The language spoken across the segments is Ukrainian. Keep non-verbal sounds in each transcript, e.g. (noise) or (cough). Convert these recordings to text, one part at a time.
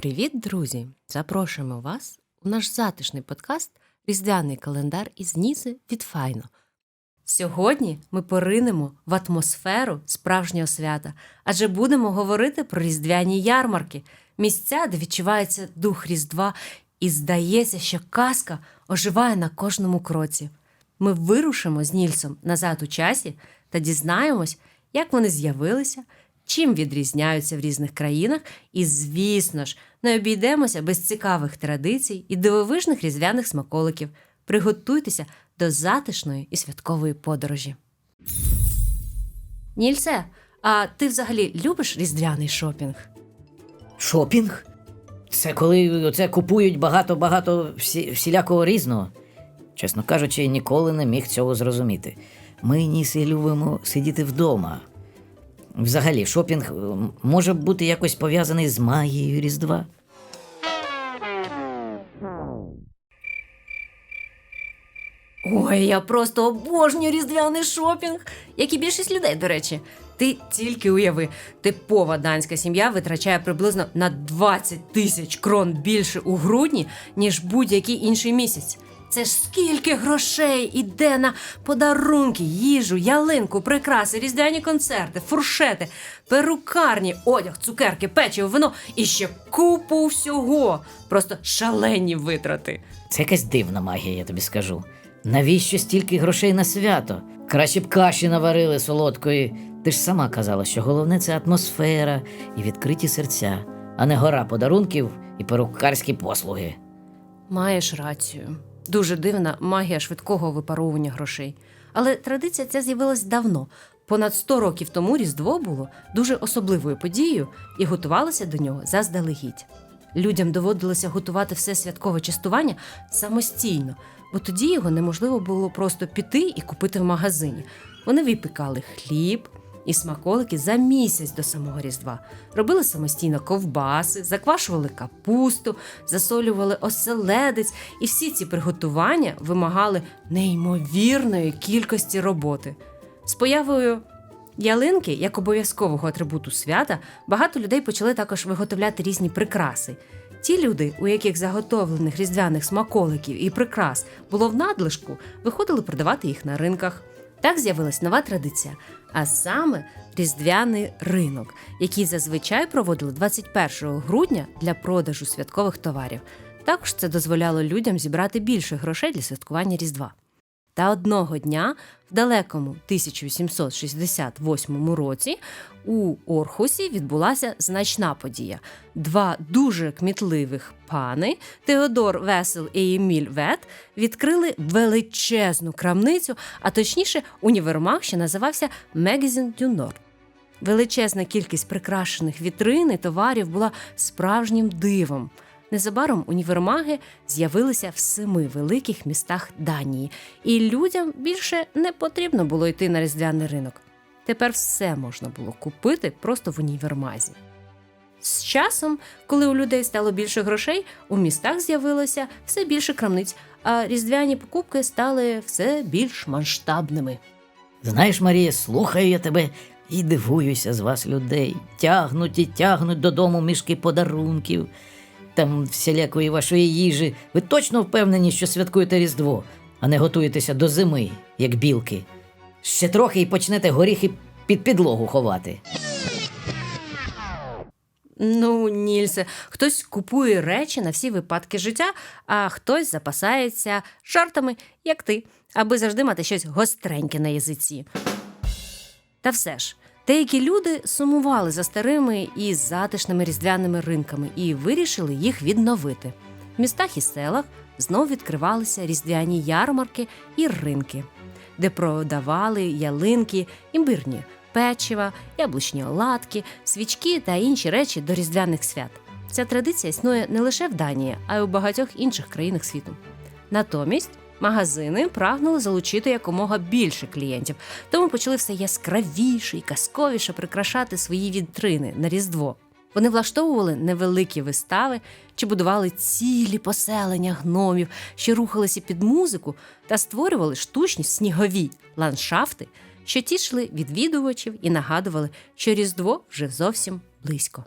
Привіт, друзі! Запрошуємо вас у наш затишний подкаст Різдвяний календар із Нізи від Файно. Сьогодні ми поринемо в атмосферу справжнього свята, адже будемо говорити про різдвяні ярмарки, місця, де відчувається дух Різдва, і здається, що казка оживає на кожному кроці. Ми вирушимо з Нільсом назад у часі та дізнаємось, як вони з'явилися, чим відрізняються в різних країнах, і, звісно ж, не обійдемося без цікавих традицій і дивовижних різдвяних смаколиків. Приготуйтеся до затишної і святкової подорожі. Нільсе, а ти взагалі любиш різдвяний шопінг? Шопінг? Це коли оце купують багато-багато всі, всілякого різного. Чесно кажучи, ніколи не міг цього зрозуміти. Ми ніси любимо сидіти вдома. Взагалі, шопінг е, може бути якось пов'язаний з магією Різдва. Ой, я просто обожнюю різдвяний шопінг, як і більшість людей, до речі. Ти тільки уяви, типова данська сім'я витрачає приблизно на 20 тисяч крон більше у грудні, ніж будь-який інший місяць. Це ж скільки грошей іде на подарунки, їжу, ялинку, прикраси, різдвяні концерти, фуршети, перукарні, одяг, цукерки, печиво, вино і ще купу всього. Просто шалені витрати. Це якась дивна магія, я тобі скажу. Навіщо стільки грошей на свято? Краще б каші наварили солодкої. Ти ж сама казала, що головне це атмосфера і відкриті серця, а не гора подарунків і перукарські послуги. Маєш рацію. Дуже дивна магія швидкого випаровування грошей. Але традиція ця з'явилась давно. Понад 100 років тому Різдво було дуже особливою подією і готувалося до нього заздалегідь. Людям доводилося готувати все святкове частування самостійно, бо тоді його неможливо було просто піти і купити в магазині. Вони випікали хліб і смаколики за місяць до самого Різдва. Робили самостійно ковбаси, заквашували капусту, засолювали оселедець, і всі ці приготування вимагали неймовірної кількості роботи. З появою ялинки, як обов'язкового атрибуту свята, багато людей почали також виготовляти різні прикраси. Ті люди, у яких заготовлених різдвяних смаколиків і прикрас було в надлишку, виходили продавати їх на ринках. Так з'явилась нова традиція, а саме різдвяний ринок, який зазвичай проводили 21 грудня для продажу святкових товарів. Також це дозволяло людям зібрати більше грошей для святкування Різдва. Та одного дня, в далекому 1868 році, у Орхусі відбулася значна подія. Два дуже кмітливих пани Теодор Весел і Еміль Вет відкрили величезну крамницю, а точніше універмаг, що називався Мегазін Дюнор. Величезна кількість прикрашених вітрин і товарів була справжнім дивом. Незабаром універмаги з'явилися в семи великих містах Данії, і людям більше не потрібно було йти на різдвяний ринок. Тепер все можна було купити просто в універмазі. З часом, коли у людей стало більше грошей, у містах з'явилося все більше крамниць, а різдвяні покупки стали все більш масштабними. Знаєш, Марія, слухаю я тебе і дивуюся з вас людей. Тягнуть і тягнуть додому мішки подарунків, там всілякої вашої їжі. Ви точно впевнені, що святкуєте Різдво, а не готуєтеся до зими, як білки. Ще трохи і почнете горіхи під підлогу ховати. Ну, Нільсе, хтось купує речі на всі випадки життя, а хтось запасається жартами, як ти, аби завжди мати щось гостреньке на язиці. Та все ж, деякі люди сумували за старими і затишними різдвяними ринками і вирішили їх відновити. В містах і селах знов відкривалися різдвяні ярмарки і ринки, де продавали ялинки, імбирні печива, яблучні оладки, свічки та інші речі до різдвяних свят. Ця традиція існує не лише в Данії, а й у багатьох інших країнах світу. Натомість магазини прагнули залучити якомога більше клієнтів, тому почали все яскравіше і казковіше прикрашати свої вітрини на Різдво. Вони влаштовували невеликі вистави чи будували цілі поселення гномів, що рухалися під музику та створювали штучні снігові ландшафти, що тішили відвідувачів і нагадували, що Різдво вже зовсім близько.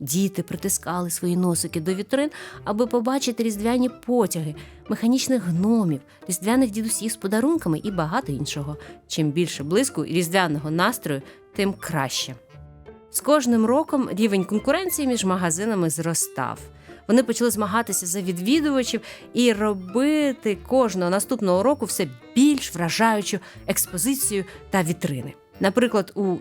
Діти притискали свої носики до вітрин, аби побачити різдвяні потяги, механічних гномів, різдвяних дідусів з подарунками і багато іншого. Чим більше блиску і різдвяного настрою, тим краще. З кожним роком рівень конкуренції між магазинами зростав. Вони почали змагатися за відвідувачів і робити кожного наступного року все більш вражаючу експозицію та вітрини. Наприклад, у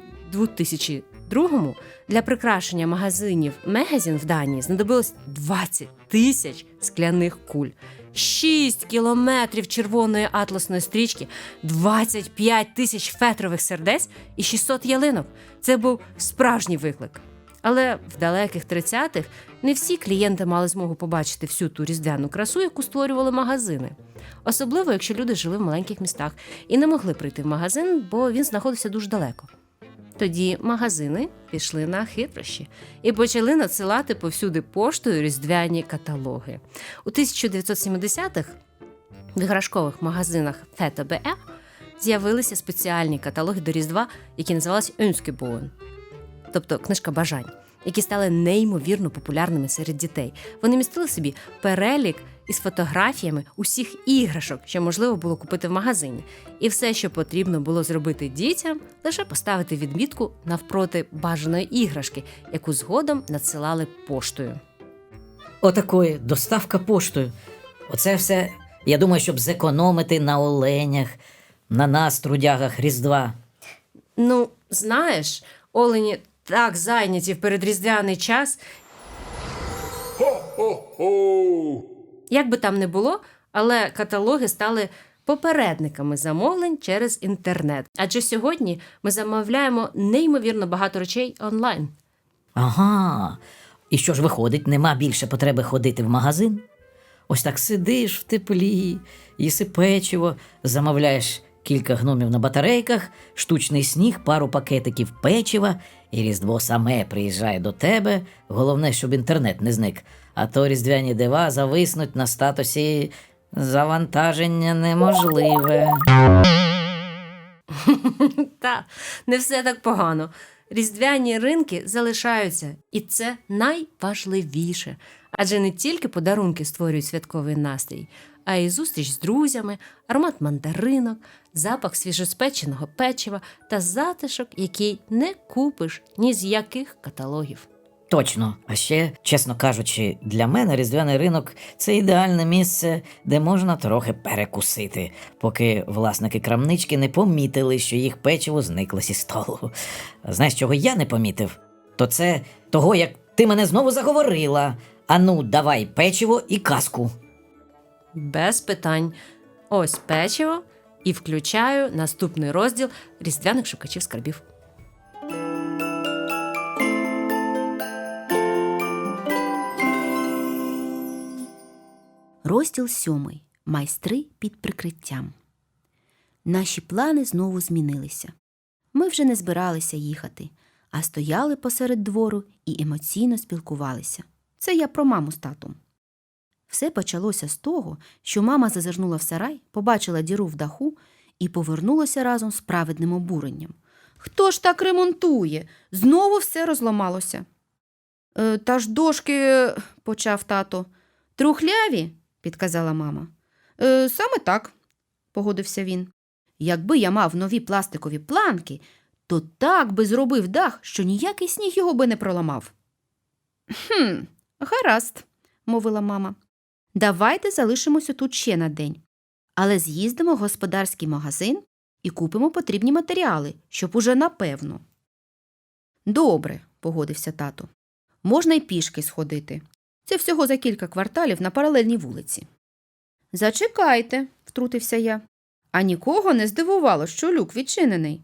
2002-му для прикрашення магазинів Мегазін в Данії знадобилось 20 тисяч скляних куль. 6 кілометрів червоної атласної стрічки, 25 тисяч фетрових сердець і 600 ялинок. Це був справжній виклик. Але в далеких 30-х не всі клієнти мали змогу побачити всю ту різдвяну красу, яку створювали магазини. Особливо, якщо люди жили в маленьких містах і не могли прийти в магазин, бо він знаходився дуже далеко. Тоді магазини пішли на хитрощі і почали надсилати повсюди поштою різдвяні каталоги. У 1970-х в іграшкових магазинах Фета БЕ з'явилися спеціальні каталоги до Різдва, які називалися Ønskebogen, тобто книжка бажань, які стали неймовірно популярними серед дітей. Вони містили собі перелік із фотографіями усіх іграшок, що можливо було купити в магазині. І все, що потрібно було зробити дітям, лише поставити відмітку навпроти бажаної іграшки, яку згодом надсилали поштою. Отакої доставка поштою. Оце все, я думаю, щоб зекономити на оленях, на нас, трудягах Різдва. Ну, знаєш, олені так зайняті в передріздвяний час. Як би там не було, але каталоги стали попередниками замовлень через інтернет. Адже сьогодні ми замовляємо неймовірно багато речей онлайн. Ага. І що ж виходить, нема більше потреби ходити в магазин? Ось так сидиш в теплі, їси печиво, замовляєш кілька гномів на батарейках, штучний сніг, пару пакетиків печива, і Різдво саме приїжджає до тебе. Головне, щоб інтернет не зник. А то різдвяні дива зависнуть на статусі завантаження неможливе. (laughs) Та не все так погано. Різдвяні ринки залишаються, і це найважливіше. Адже не тільки подарунки створюють святковий настрій, а й зустріч з друзями, аромат мандаринок, запах свіжоспеченого печива та затишок, який не купиш ні з яких каталогів. Точно. А ще, чесно кажучи, для мене різдвяний ринок це ідеальне місце, де можна трохи перекусити, поки власники крамнички не помітили, що їх печиво зникло зі столу. Знаєш, чого я не помітив? То це того, як ти мене знову заговорила. Ану, давай печиво і казку. Без питань. Ось печиво і включаю наступний розділ різдвяних шукачів скарбів. Розділ сьомий. Майстри під прикриттям. Наші плани знову змінилися. Ми вже не збиралися їхати, а стояли посеред двору і емоційно спілкувалися. Це я про маму з татом. Все почалося з того, що мама зазирнула в сарай, побачила діру в даху і повернулася разом з праведним обуренням. Хто ж так ремонтує? Знову все розламалося. Е, та ж дошки, почав тато. Трухляві, підказала мама. Е, саме так, погодився він. Якби я мав нові пластикові планки, то так би зробив дах, що ніякий сніг його би не проламав. Хм, гаразд, мовила мама. Давайте залишимося тут ще на день. Але з'їздимо в господарський магазин і купимо потрібні матеріали, щоб уже напевно. Добре, погодився тато. Можна й пішки сходити. Це всього за кілька кварталів на паралельній вулиці. Зачекайте, втрутився я. А нікого не здивувало, що люк відчинений.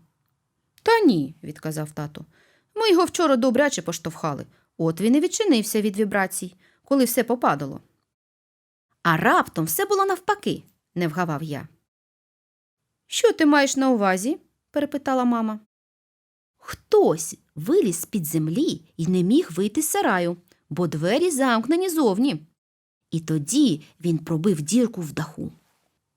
Та ні, відказав тато. Ми його вчора добряче поштовхали. От він і відчинився від вібрацій, коли все попадало. А раптом все було навпаки, не вгавав я. Що ти маєш на увазі? перепитала мама. Хтось виліз з-під землі і не міг вийти з сараю, бо двері замкнені зовні. І тоді він пробив дірку в даху.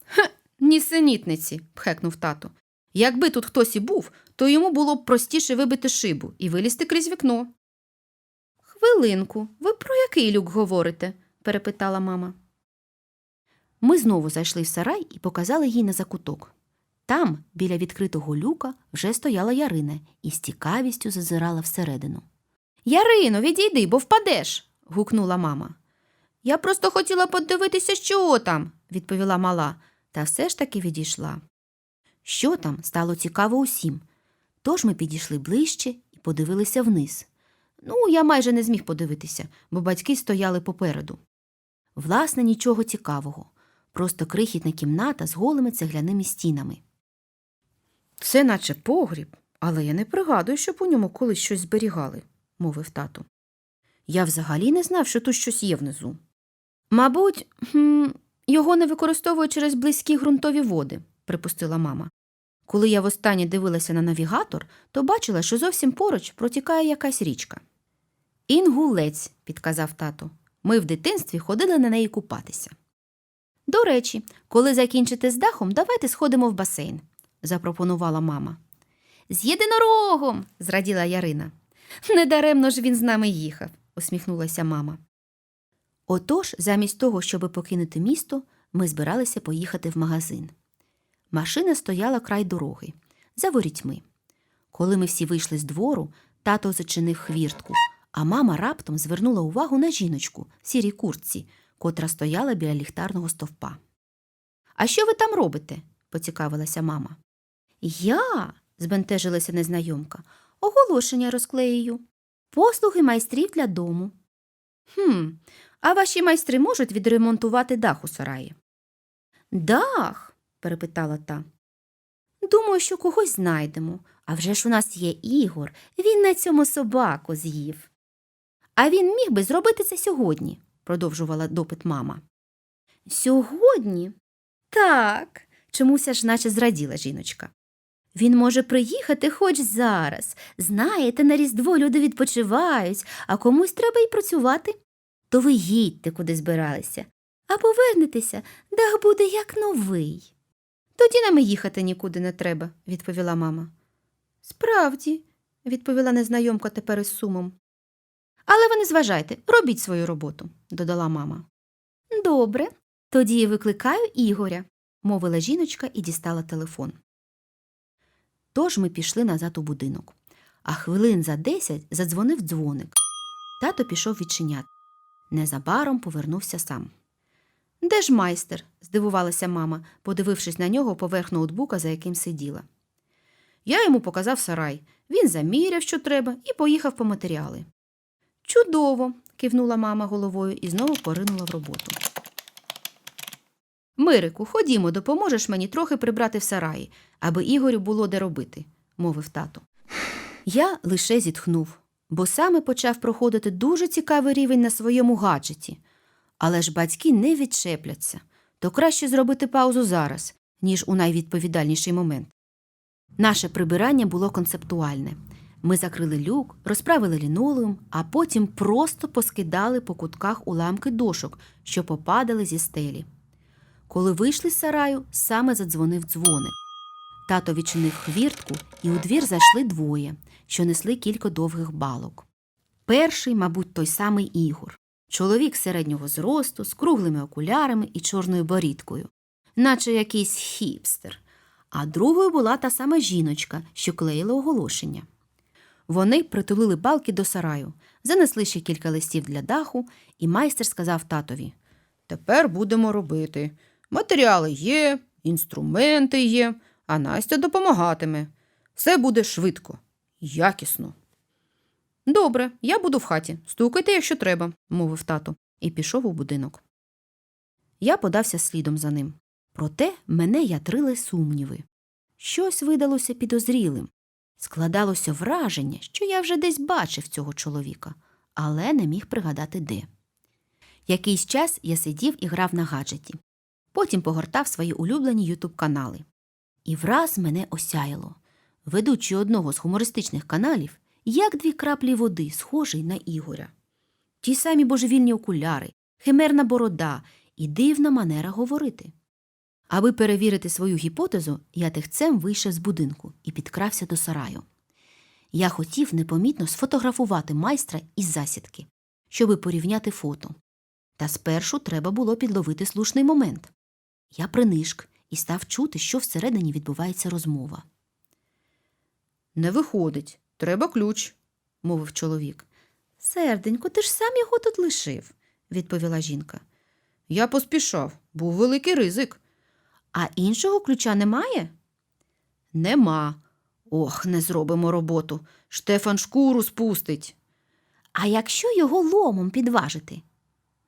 Хе, нісенітниці, пхекнув тато. Якби тут хтось і був, то йому було б простіше вибити шибу і вилізти крізь вікно. Хвилинку, ви про який люк говорите? перепитала мама. Ми знову зайшли в сарай і показали їй на закуток. Там, біля відкритого люка, вже стояла Ярина і з цікавістю зазирала всередину. Ярино, відійди, бо впадеш. гукнула мама. Я просто хотіла подивитися, що там, відповіла мала, та все ж таки відійшла. Що там стало цікаво усім. Тож ми підійшли ближче і подивилися вниз. Ну, я майже не зміг подивитися, бо батьки стояли попереду. Власне, нічого цікавого, просто крихітна кімната з голими цегляними стінами. Це наче погріб, але я не пригадую, щоб у ньому колись щось зберігали, мовив тато. Я взагалі не знав, що тут щось є внизу. Мабуть, хм, його не використовують через близькі ґрунтові води, припустила мама. Коли я востаннє дивилася на навігатор, то бачила, що зовсім поруч протікає якась річка. Інгулець, підказав тато. Ми в дитинстві ходили на неї купатися. До речі, коли закінчите з дахом, давайте сходимо в басейн, запропонувала мама. З єдинорогом, зраділа Ярина. Недаремно ж він з нами їхав, усміхнулася мама. Отож, замість того, щоб покинути місто, ми збиралися поїхати в магазин. Машина стояла край дороги, за ворітьми. Коли ми всі вийшли з двору, тато зачинив хвіртку, а мама раптом звернула увагу на жіночку в сірій куртці, котра стояла біля ліхтарного стовпа. А що ви там робите? поцікавилася мама. Я, збентежилася незнайомка, оголошення розклею. Послуги майстрів для дому. Хм, а ваші майстри можуть відремонтувати дах у сараї? Дах? перепитала та. Думаю, що когось знайдемо. А вже ж у нас є Ігор, він на цьому собаку з'їв. А він міг би зробити це сьогодні, продовжувала допит мама. Сьогодні? Так, чомусь аж наче зраділа жіночка. Він може приїхати хоч зараз. Знаєте, на Різдво люди відпочивають, а комусь треба й працювати. То ви їдьте, куди збиралися, а повернетеся, дах буде як новий. Тоді нам і їхати нікуди не треба, відповіла мама. Справді, відповіла незнайомка тепер із сумом. Але ви не зважайте, робіть свою роботу, додала мама. Добре, тоді викликаю Ігоря, мовила жіночка і дістала телефон. Тож ми пішли назад у будинок, а хвилин за десять задзвонив дзвоник. Тато пішов відчиняти. Незабаром повернувся сам. Де ж майстер? здивувалася мама, подивившись на нього поверх ноутбука, за яким сиділа. Я йому показав сарай. Він заміряв, що треба, і поїхав по матеріали. Чудово, кивнула мама головою і знову поринула в роботу. Мирику, ходімо, допоможеш мені трохи прибрати в сараї, аби Ігорю було де робити, мовив тато. Я лише зітхнув, бо саме почав проходити дуже цікавий рівень на своєму гаджеті. Але ж батьки не відчепляться, то краще зробити паузу зараз, ніж у найвідповідальніший момент. Наше прибирання було концептуальне. Ми закрили люк, розправили лінолеум, а потім просто поскидали по кутках уламки дошок, що попадали зі стелі. Коли вийшли з сараю, саме задзвонив дзвоник. Тато відчинив хвіртку, і у двір зайшли двоє, що несли кілька довгих балок. Перший, мабуть, той самий Ігор. Чоловік середнього зросту, з круглими окулярами і чорною борідкою, наче якийсь хіпстер. А другою була та сама жіночка, що клеїла оголошення. Вони притулили балки до сараю, занесли ще кілька листів для даху, і майстер сказав татові Тепер будемо робити. Матеріали є, інструменти є, а Настя допомагатиме. Все буде швидко, якісно. Добре, я буду в хаті. Стукайте, якщо треба, мовив тато, і пішов у будинок. Я подався слідом за ним. Проте мене ятрили сумніви. Щось видалося підозрілим. Складалося враження, що я вже десь бачив цього чоловіка, але не міг пригадати де. Якийсь час я сидів і грав на гаджеті. Потім погортав свої улюблені ютуб канали. І враз мене осяяло. Ведучий одного з гумористичних каналів, як дві краплі води, схожий на Ігоря. Ті самі божевільні окуляри, химерна борода і дивна манера говорити. Аби перевірити свою гіпотезу, я тихцем вийшов з будинку і підкрався до сараю. Я хотів непомітно сфотографувати майстра із засідки, щоби порівняти фото. Та спершу треба було підловити слушний момент. Я принишк і став чути, що всередині відбувається розмова. Не виходить, треба ключ, мовив чоловік. Серденько, ти ж сам його тут лишив, відповіла жінка. Я поспішав, був великий ризик. А іншого ключа немає? Нема. Ох, не зробимо роботу. Штефан шкуру спустить. А якщо його ломом підважити?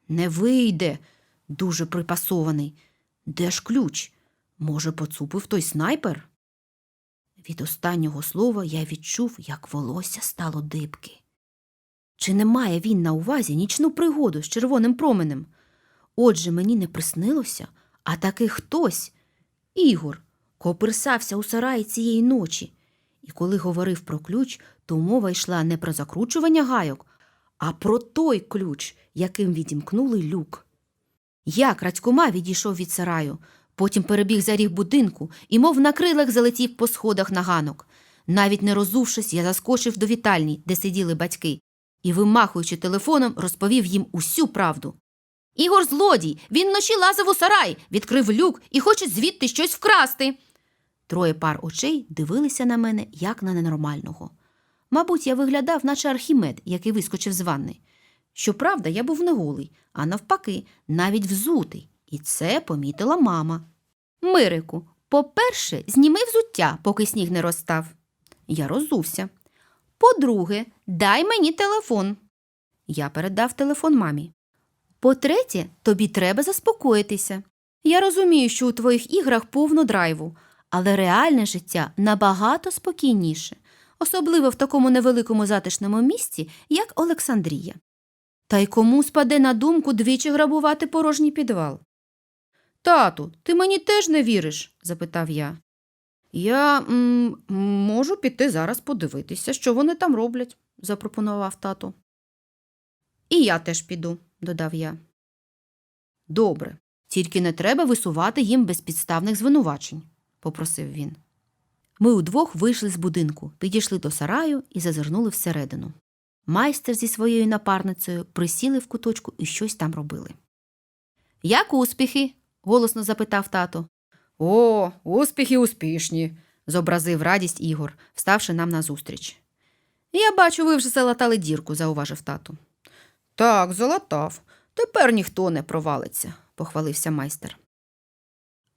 Не вийде. Дуже припасований. Де ж ключ? Може, поцупив той снайпер? Від останнього слова я відчув, як волосся стало дибки. Чи не має він на увазі нічну пригоду з червоним променем? Отже, мені не приснилося, а таки хтось, Ігор, коперсався у сараї цієї ночі. І коли говорив про ключ, то мова йшла не про закручування гайок, а про той ключ, яким відімкнули люк. Я крадькома відійшов від сараю, потім перебіг за ріг будинку і, мов на крилах, залетів по сходах на ганок. Навіть не розувшись, я заскочив до вітальні, де сиділи батьки, і, вимахуючи телефоном, розповів їм усю правду. Ігор злодій, він вночі лазив у сарай, відкрив люк і хоче звідти щось вкрасти. Троє пар очей дивилися на мене, як на ненормального. Мабуть, я виглядав, наче архімед, який вискочив з ванни. Щоправда, я був не голий, а навпаки, навіть взутий, і це помітила мама. Мирику, по-перше, зніми взуття, поки сніг не розстав. Я розувся. По-друге, дай мені телефон. Я передав телефон мамі. По-третє, тобі треба заспокоїтися. Я розумію, що у твоїх іграх повно драйву, але реальне життя набагато спокійніше, особливо в такому невеликому затишному місці, як Олександрія. Та й кому спаде на думку двічі грабувати порожній підвал? Тату, ти мені теж не віриш? запитав я. Я м, можу піти зараз подивитися, що вони там роблять, запропонував тато. І я теж піду, додав я. Добре, тільки не треба висувати їм безпідставних звинувачень, попросив він. Ми удвох вийшли з будинку, підійшли до сараю і зазирнули всередину. Майстер зі своєю напарницею присіли в куточку і щось там робили. Як успіхи? голосно запитав тато. О, успіхи успішні, зобразив радість Ігор, вставши нам назустріч. Я бачу, ви вже залатали дірку, зауважив тато. Так, залатав. Тепер ніхто не провалиться, похвалився майстер.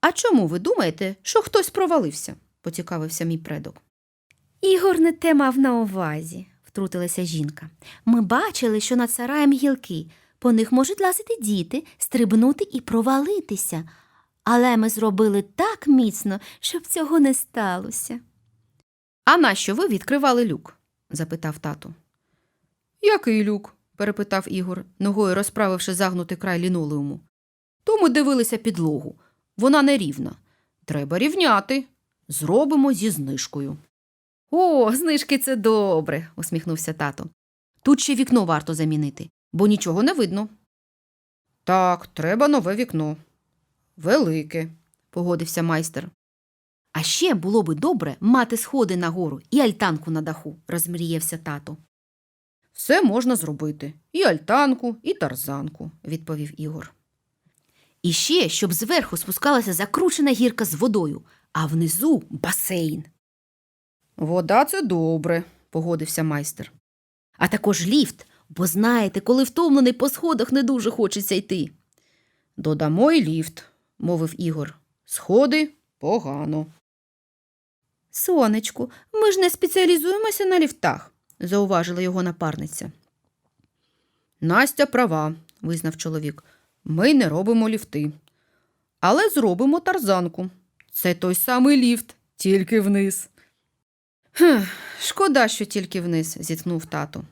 А чому ви думаєте, що хтось провалився? поцікавився мій предок. Ігор не те мав на увазі, втрутилася жінка. Ми бачили, що над сараєм гілки. По них можуть лазити діти, стрибнути і провалитися. Але ми зробили так міцно, щоб цього не сталося. А нащо ви відкривали люк? запитав тато. Який люк? Перепитав Ігор, ногою розправивши загнутий край лінолеуму. То ми дивилися підлогу. Вона нерівна. Треба рівняти. Зробимо зі знижкою. О, знижки це добре, усміхнувся тато. Тут ще вікно варто замінити, бо нічого не видно. Так, треба нове вікно. Велике, погодився майстер. А ще було би добре мати сходи нагору і альтанку на даху, розмріявся тато. Все можна зробити. І альтанку, і тарзанку, відповів Ігор. І ще, щоб зверху спускалася закручена гірка з водою, а внизу басейн. Вода це добре, погодився майстер. А також ліфт, бо знаєте, коли втомлений по сходах не дуже хочеться йти. Додамо й ліфт, мовив Ігор. Сходи погано. Сонечку, ми ж не спеціалізуємося на ліфтах, зауважила його напарниця. Настя права, визнав чоловік. Ми не робимо ліфти. Але зробимо тарзанку. Це той самий ліфт, тільки вниз. Хм, шкода, що тільки вниз, зітхнув тато.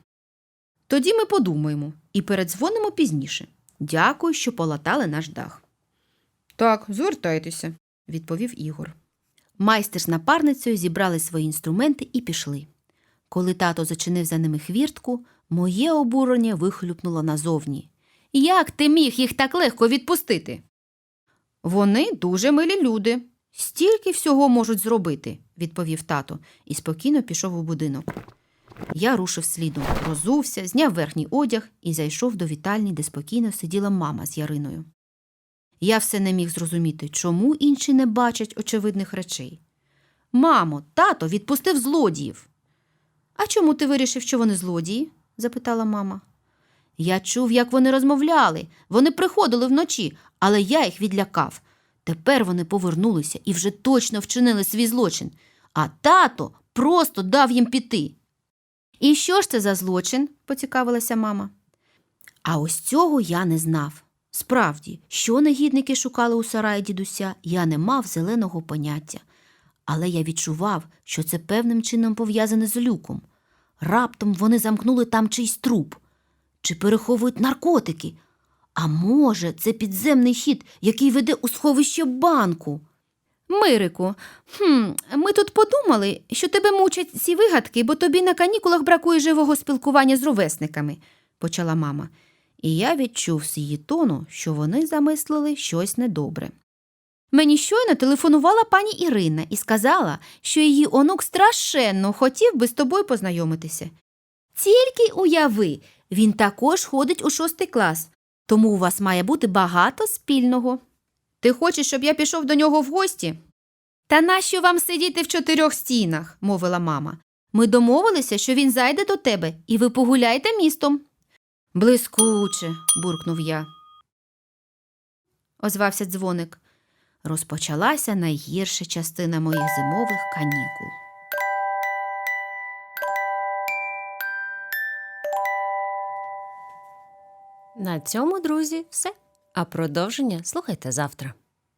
Тоді ми подумаємо і передзвонимо пізніше. Дякую, що полатали наш дах. Так, звертайтеся, відповів Ігор. Майстер з напарницею зібрали свої інструменти і пішли. Коли тато зачинив за ними хвіртку, моє обурення вихлюпнуло назовні. Як ти міг їх так легко відпустити? Вони дуже милі люди. Стільки всього можуть зробити, відповів тато і спокійно пішов у будинок. Я рушив слідом, розувся, зняв верхній одяг і зайшов до вітальні, де спокійно сиділа мама з Яриною. Я все не міг зрозуміти, чому інші не бачать очевидних речей. Мамо, тато відпустив злодіїв. А чому ти вирішив, що вони злодії? запитала мама. Я чув, як вони розмовляли. Вони приходили вночі, але я їх відлякав. Тепер вони повернулися і вже точно вчинили свій злочин, а тато просто дав їм піти. І що ж це за злочин? поцікавилася мама. А ось цього я не знав. Справді, що негідники шукали у сараї дідуся, я не мав зеленого поняття. Але я відчував, що це певним чином пов'язане з люком. Раптом вони замкнули там чийсь труп. Чи переховують наркотики? А може, це підземний хід, який веде у сховище банку? Мирику, хм, ми тут подумали, що тебе мучать ці вигадки, бо тобі на канікулах бракує живого спілкування з ровесниками, почала мама. І я відчув з її тону, що вони замислили щось недобре. Мені щойно телефонувала пані Ірина і сказала, що її онук страшенно хотів би з тобою познайомитися. Тільки уяви, він також ходить у шостий клас, тому у вас має бути багато спільного. Ти хочеш, щоб я пішов до нього в гості? Та нащо вам сидіти в чотирьох стінах, мовила мама. Ми домовилися, що він зайде до тебе, і ви погуляєте містом. Блискуче, буркнув я. Озвався дзвоник. Розпочалася найгірша частина моїх зимових канікул. На цьому, друзі, все. А продовження слухайте завтра.